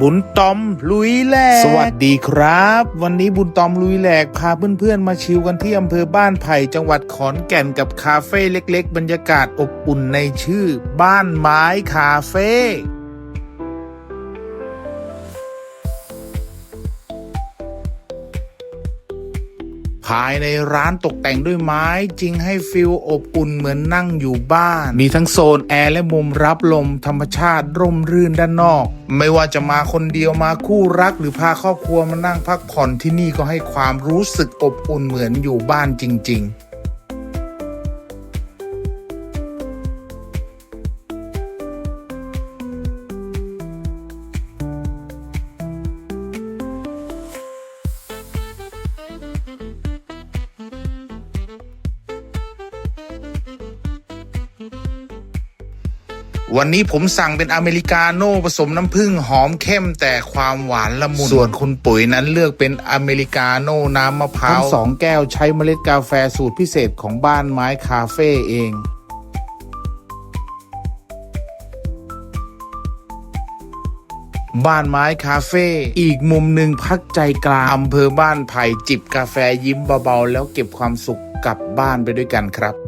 บุญตอมลุยแหลก สวัสดีครับ วันนี้บุญตอมลุยแหลก พาเพื่อนๆมาชิลกันที่อำเภอบ้านไผ่จังหวัดขอนแก่นกับคาเฟ่เล็ก ๆ บรรยากาศอบอุ่นในชื่อ บ้านไม้คาเฟ่ ภายในร้านตกแต่งด้วยไม้จริงให้ฟิลอบอุ่นเหมือนนั่งอยู่บ้าน มีทั้งโซนแอร์และมุมรับลมธรรมชาติร่มรื่นด้านนอก ไม่ว่าจะมาคนเดียวมาคู่รักหรือพาครอบครัวมานั่งพักผ่อนที่นี่ก็ให้ความรู้สึกอบอุ่นเหมือนอยู่บ้านจริง ๆ วันนี้ผมสั่งเป็นอเมริกาโน่ผสมน้ำผึ้งหอมเข้มแต่ความหวานละมุน ส่วนคุณปุ๋ยนั้นเลือกเป็นอเมริกาโน่น้ำมะพร้าวทั้งสองแก้วใช้เมล็ดกาแฟสูตรพิเศษของบ้านไม้คาเฟ่เองบ้านไม้คาเฟ่อีกมุมหนึ่งพักใจกลางอำเภอบ้านไผ่จิบกาแฟยิ้มเบาๆ แล้วเก็บความสุขกลับบ้านไปด้วยกันครับ